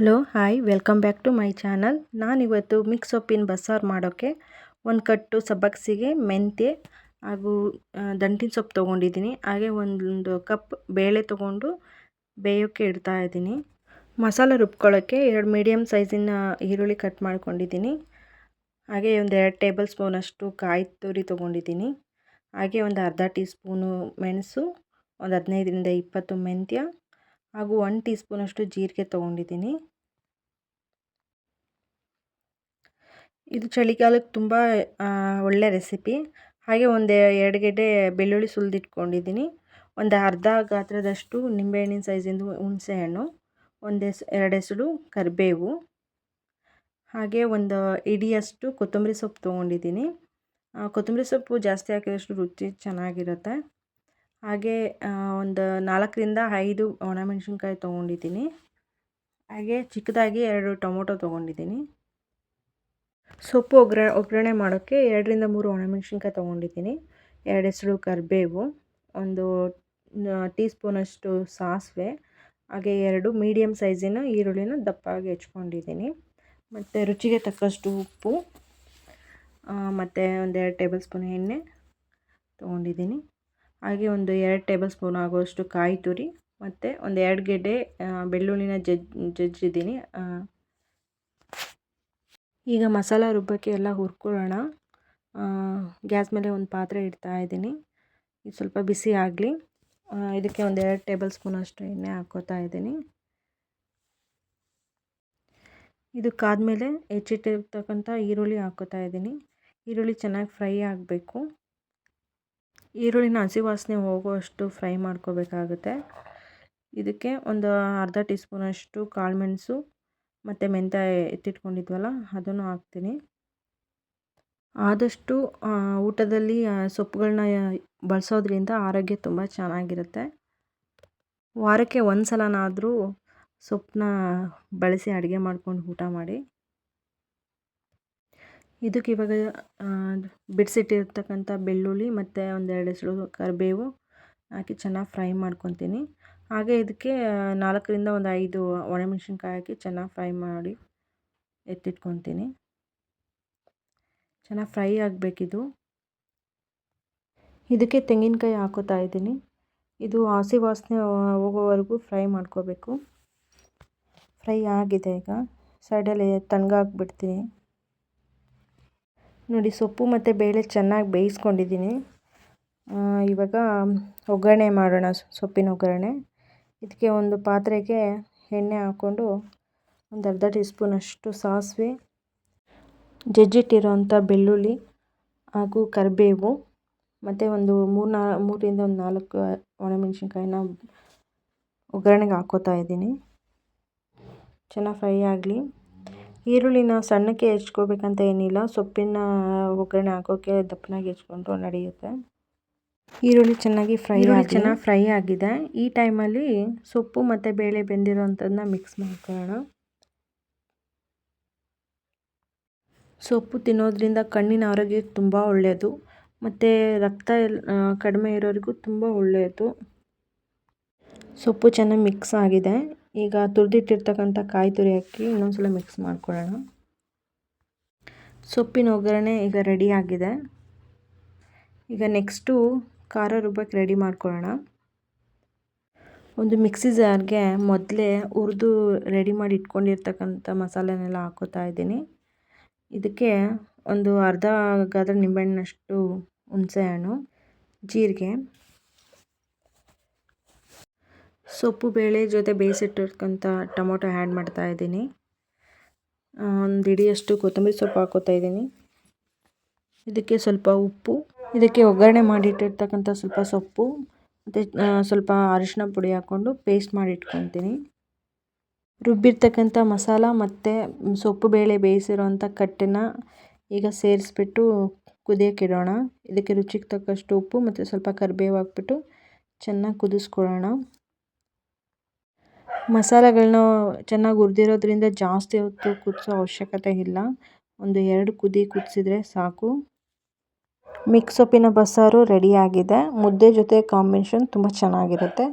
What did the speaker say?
Hello, hi, welcome back to my channel. ನಾನಿವತ್ತು mix ಸೊಪ್ಪಿನ ಬಸ್ಸಾರು ಮಾಡೋಕ್ಕೆ ಒಂದು ಕಟ್ಟು ಸಬ್ಬಕ್ಸಿಗೆ ಮೆಂತ್ಯ ಹಾಗೂ ದಂಟಿನ ಸೊಪ್ಪು ತೊಗೊಂಡಿದ್ದೀನಿ. ಹಾಗೆ ಒಂದು ಕಪ್ ಬೇಳೆ ತೊಗೊಂಡು ಬೇಯೋಕ್ಕೆ ಇಡ್ತಾ ಇದ್ದೀನಿ. ಮಸಾಲೆ ರುಬ್ಕೊಳ್ಳೋಕ್ಕೆ ಎರಡು ಮೀಡಿಯಮ್ ಸೈಜಿನ ಈರುಳ್ಳಿ ಕಟ್ ಮಾಡ್ಕೊಂಡಿದ್ದೀನಿ. ಹಾಗೆ ಒಂದು ಎರಡು ಟೇಬಲ್ ಸ್ಪೂನಷ್ಟು ಕಾಯಿ ತುರಿ ತೊಗೊಂಡಿದ್ದೀನಿ. ಹಾಗೆ ಒಂದು ಅರ್ಧ ಟೀ ಸ್ಪೂನು ಮೆಣಸು, ಒಂದು ಹದಿನೈದರಿಂದ ಇಪ್ಪತ್ತು ಮೆಂತ್ಯ ಹಾಗೂ ಒನ್ ಟೀ ಸ್ಪೂನಷ್ಟು ಜೀರಿಗೆ ತೊಗೊಂಡಿದ್ದೀನಿ. ಇದು ಚಳಿಗಾಲಕ್ಕೆ ತುಂಬ ಒಳ್ಳೆ ರೆಸಿಪಿ. ಹಾಗೆ ಒಂದು ಎರಡು ಗೆಡ್ಡೆ ಬೆಳ್ಳುಳ್ಳಿ ಸುಲಿದಿಟ್ಕೊಂಡಿದ್ದೀನಿ ಒಂದು ಅರ್ಧ ಗಾತ್ರದಷ್ಟು ನಿಂಬೆಹಣ್ಣಿನ ಸೈಜಿಂದು ಹುಣಸೆಹಣ್ಣು, ಒಂದು ಎಸ್ ಎರಡು ಎಸಳು ಕರಿಬೇವು. ಹಾಗೆ ಒಂದು ಇಡಿಯಷ್ಟು ಕೊತ್ತಂಬರಿ ಸೊಪ್ಪು ತೊಗೊಂಡಿದ್ದೀನಿ. ಕೊತ್ತಂಬರಿ ಸೊಪ್ಪು ಜಾಸ್ತಿ ಹಾಕಿದಷ್ಟು ರುಚಿ ಚೆನ್ನಾಗಿರುತ್ತೆ. ಹಾಗೆ ಒಂದು ನಾಲ್ಕರಿಂದ ಐದು ಒಣಮೆಣಸಿನ್ಕಾಯಿ ತೊಗೊಂಡಿದ್ದೀನಿ. ಹಾಗೆ ಚಿಕ್ಕದಾಗಿ ಎರಡು ಟೊಮೊಟೊ ತೊಗೊಂಡಿದ್ದೀನಿ. ಸೊಪ್ಪು ಒಗ್ಗರ ಒಗ್ಗರಣೆ ಮಾಡೋಕ್ಕೆ ಎರಡರಿಂದ ಮೂರು ಒಣಮೆಣ್ಸಿನ್ಕಾಯಿ ತೊಗೊಂಡಿದ್ದೀನಿ. ಎರಡು ಹೆಸರು ಕರಿಬೇವು, ಒಂದು ಟೀ ಸ್ಪೂನಷ್ಟು ಸಾಸಿವೆ, ಹಾಗೆ ಎರಡು ಮೀಡಿಯಮ್ ಸೈಜಿನ ಈರುಳ್ಳಿನ ದಪ್ಪಾಗಿ ಹೆಚ್ಕೊಂಡಿದ್ದೀನಿ. ಮತ್ತು ರುಚಿಗೆ ತಕ್ಕಷ್ಟು ಉಪ್ಪು ಮತ್ತು ಒಂದೆರಡು ಟೇಬಲ್ ಸ್ಪೂನ್ ಎಣ್ಣೆ ತೊಗೊಂಡಿದ್ದೀನಿ. ಹಾಗೆ ಒಂದು ಎರಡು ಟೇಬಲ್ ಸ್ಪೂನ್ ಆಗುವಷ್ಟು ಕಾಯಿ ತುರಿ, ಮತ್ತು ಒಂದು ಎರಡು ಗೆಡ್ಡೆ ಬೆಳ್ಳುಳ್ಳಿನ ಜಜ್ ಜಜ್ಜಿದ್ದೀನಿ. ಈಗ ಮಸಾಲ ರುಬ್ಬಕ್ಕೆ ಎಲ್ಲ ಹುರ್ಕೊಳ್ಳೋಣ. ಗ್ಯಾಸ್ ಮೇಲೆ ಒಂದು ಪಾತ್ರೆ ಇಡ್ತಾ ಇದ್ದೀನಿ. ಇದು ಸ್ವಲ್ಪ ಬಿಸಿ ಆಗಲಿ. ಇದಕ್ಕೆ ಒಂದು ಎರಡು ಟೇಬಲ್ ಸ್ಪೂನಷ್ಟು ಎಣ್ಣೆ ಹಾಕ್ಕೋತಾ ಇದ್ದೀನಿ. ಇದು ಕಾದ್ಮೇಲೆ ಹೆಚ್ಚಿಟ್ಟಿರ್ತಕ್ಕಂಥ ಈರುಳ್ಳಿ ಹಾಕೋತಾ ಇದ್ದೀನಿ. ಈರುಳ್ಳಿ ಚೆನ್ನಾಗಿ ಫ್ರೈ ಆಗಬೇಕು. ಈರುಳ್ಳಿನ ಹಸಿ ವಾಸನೆ ಹೋಗುವಷ್ಟು ಫ್ರೈ ಮಾಡ್ಕೋಬೇಕಾಗುತ್ತೆ. ಇದಕ್ಕೆ ಒಂದು ಅರ್ಧ ಟೀ ಸ್ಪೂನಷ್ಟು ಕಾಳುಮೆಣಸು ಮತ್ತು ಮೆಂತ್ಯ ಎತ್ತಿಟ್ಕೊಂಡಿದ್ವಲ್ಲ, ಅದನ್ನು ಹಾಕ್ತೀನಿ. ಆದಷ್ಟು ಊಟದಲ್ಲಿ ಸೊಪ್ಪುಗಳನ್ನ ಬಳಸೋದ್ರಿಂದ ಆರೋಗ್ಯ ತುಂಬ ಚೆನ್ನಾಗಿರುತ್ತೆ. ವಾರಕ್ಕೆ ಒಂದು ಸಲನಾದರೂ ಸೊಪ್ಪನ್ನ ಬಳಸಿ ಅಡುಗೆ ಮಾಡ್ಕೊಂಡು ಊಟ ಮಾಡಿ. ಇದಕ್ಕೆ ಇವಾಗ ಬಿಡಿಸಿಟ್ಟಿರ್ತಕ್ಕಂಥ ಬೆಳ್ಳುಳ್ಳಿ ಮತ್ತು ಒಂದೆರಡು ಹೆಸರು ಕರಿಬೇವು ಹಾಕಿ ಚೆನ್ನಾಗಿ ಫ್ರೈ ಮಾಡ್ಕೊತೀನಿ. ಹಾಗೆ ಇದಕ್ಕೆ ನಾಲ್ಕರಿಂದ ಒಂದು ಐದು ಒಣಮೆಣ್ಸಿನ್ಕಾಯಿ ಹಾಕಿ ಚೆನ್ನಾಗಿ ಫ್ರೈ ಮಾಡಿ ಎತ್ತಿಟ್ಕೊತೀನಿ. ಚೆನ್ನಾಗಿ ಫ್ರೈ ಆಗಬೇಕಿದು. ಇದಕ್ಕೆ ತೆಂಗಿನಕಾಯಿ ಹಾಕೋತಾ ಇದ್ದೀನಿ. ಇದು ಹಸಿ ವಾಸನೆ ಹೋಗೋವರೆಗೂ ಫ್ರೈ ಮಾಡ್ಕೋಬೇಕು. ಫ್ರೈ ಆಗಿದೆ ಈಗ. ಸೈಡಲ್ಲಿ ತಣ್ಣಗಾಕ್ಬಿಡ್ತೀನಿ ನೋಡಿ, ಸೊಪ್ಪು ಮತ್ತು ಬೇಳೆ ಚೆನ್ನಾಗಿ ಬೇಯಿಸ್ಕೊಂಡಿದ್ದೀನಿ. ಇವಾಗ ಒಗ್ಗರಣೆ ಮಾಡೋಣ, ಸೊಪ್ಪಿನ ಒಗ್ಗರಣೆ. ಇದಕ್ಕೆ ಒಂದು ಪಾತ್ರೆಗೆ ಎಣ್ಣೆ ಹಾಕ್ಕೊಂಡು ಒಂದು ಅರ್ಧ ಟೀ ಸ್ಪೂನಷ್ಟು ಸಾಸಿವೆ ಜಜ್ಜಿಟ್ಟಿರೋಂಥ ಬೆಳ್ಳುಳ್ಳಿ ಹಾಗೂ ಕರಿಬೇವು ಮತ್ತು ಒಂದು ಮೂರು ನಾ ಮೂರರಿಂದ ಒಂದು ನಾಲ್ಕು ಒಣಮೆಣಸಿನ್ಕಾಯಿನ ಒಗ್ಗರಣೆಗೆ ಹಾಕೋತಾ ಇದ್ದೀನಿ. ಚೆನ್ನಾಗಿ ಫ್ರೈ ಆಗಲಿ. ಈರುಳ್ಳಿನ ಸಣ್ಣಕ್ಕೆ ಹೆಚ್ಕೋಬೇಕಂತ ಏನಿಲ್ಲ, ಸೊಪ್ಪಿನ ಒಗ್ಗರಣೆ ಹಾಕೋಕ್ಕೆ ದಪ್ಪನಾಗಿ ಹೆಚ್ಕೊಂಡ್ರು ನಡೆಯುತ್ತೆ. ಈರುಳ್ಳಿ ಚೆನ್ನಾಗಿ ಫ್ರೈ ಚೆನ್ನಾಗಿ ಫ್ರೈ ಆಗಿದೆ. ಈ ಟೈಮಲ್ಲಿ ಸೊಪ್ಪು ಮತ್ತು ಬೇಳೆ ಬೆಂದಿರೋ ಅಂಥದ್ದನ್ನ ಮಿಕ್ಸ್ ಮಾಡ್ಕೊಳ್ಳೋಣ. ಸೊಪ್ಪು ತಿನ್ನೋದ್ರಿಂದ ಕಣ್ಣಿನ ಆರೋಗ್ಯಕ್ಕೆ ತುಂಬ ಒಳ್ಳೆಯದು. ಮತ್ತು ರಕ್ತ ಕಡಿಮೆ ಇರೋರಿಗೂ ತುಂಬ ಒಳ್ಳೆಯದು. ಸೊಪ್ಪು ಚೆನ್ನಾಗಿ ಮಿಕ್ಸ್ ಆಗಿದೆ. ಈಗ ತುರಿದಿಟ್ಟಿರ್ತಕ್ಕಂಥ ಕಾಯಿ ತುರಿ ಹಾಕಿ ಇನ್ನೊಂದ್ಸಲ ಮಿಕ್ಸ್ ಮಾಡ್ಕೊಳ್ಳೋಣ. ಸೊಪ್ಪಿನ ಒಗ್ಗರಣೆ ಈಗ ರೆಡಿ ಆಗಿದೆ. ಈಗ ನೆಕ್ಸ್ಟು ಖಾರ ರುಬ್ಬಕ್ಕೆ ರೆಡಿ ಮಾಡ್ಕೊಳ್ಳೋಣ. ಒಂದು ಮಿಕ್ಸಿ ಜಾರ್ಗೆ ಮೊದಲೇ ಹುರಿದು ರೆಡಿ ಮಾಡಿ ಇಟ್ಕೊಂಡಿರ್ತಕ್ಕಂಥ ಮಸಾಲೆನೆಲ್ಲ ಹಾಕೋತಾ ಇದ್ದೀನಿ. ಇದಕ್ಕೆ ಒಂದು ಅರ್ಧ ಗಾತ್ರ ನಿಂಬೆಹಣ್ಣಷ್ಟು ಹುಣಸೆಹಣ್ಣು, ಜೀರಿಗೆ, ಸೊಪ್ಪು, ಬೇಳೆ ಜೊತೆ ಬೇಯಿಸಿಟ್ಟಿರ್ತಕ್ಕಂಥ ಟೊಮೊಟೊ ಆ್ಯಡ್ ಮಾಡ್ತಾ ಇದ್ದೀನಿ. ಒಂದು ಇಡಿಯಷ್ಟು ಕೊತ್ತಂಬರಿ ಸೊಪ್ಪು ಹಾಕೋತಾ ಇದ್ದೀನಿ. ಇದಕ್ಕೆ ಸ್ವಲ್ಪ ಉಪ್ಪು ಇದಕ್ಕೆ ಒಗ್ಗರಣೆ ಮಾಡಿಟ್ಟಿರ್ತಕ್ಕಂಥ ಸ್ವಲ್ಪ ಸೊಪ್ಪು, ಮತ್ತು ಸ್ವಲ್ಪ ಅರಿಶಿನ ಪುಡಿ ಹಾಕ್ಕೊಂಡು ಪೇಸ್ಟ್ ಮಾಡಿ ಇಟ್ಕೊತೀನಿ ರುಬ್ಬಿರ್ತಕ್ಕಂಥ ಮಸಾಲ ಮತ್ತು ಸೊಪ್ಪು ಬೇಳೆ ಬೇಯಿಸಿರೋಂಥ ಕಟ್ಟೆನ ಈಗ ಸೇರಿಸ್ಬಿಟ್ಟು ಕುದಿಯೋಕ್ಕಿಡೋಣ ಇದಕ್ಕೆ ರುಚಿಗೆ ತಕ್ಕಷ್ಟು ಉಪ್ಪು ಮತ್ತು ಸ್ವಲ್ಪ ಕರಿಬೇವು ಹಾಕ್ಬಿಟ್ಟು ಚೆನ್ನಾಗಿ ಕುದಿಸ್ಕೊಳ್ಳೋಣ. ಮಸಾಲೆಗಳನ್ನ ಚೆನ್ನಾಗಿ ಹುರಿದಿರೋದ್ರಿಂದ ಜಾಸ್ತಿ ಹೊತ್ತು ಕುದಿಸೋ ಅವಶ್ಯಕತೆ ಇಲ್ಲ. ಒಂದು ಎರಡು ಕುದಿ ಕುದಿಸಿದ್ರೆ ಸಾಕು. ಮಿಕ್ಸ್ ಸೊಪ್ಪಿನ ಬಸ್ಸಾರು ರೆಡಿ ಆಗಿದೆ. ಮುದ್ದೆ ಜೊತೆ ಕಾಂಬಿನೇಷನ್ ತುಂಬಾ ಚೆನ್ನಾಗಿರುತ್ತೆ.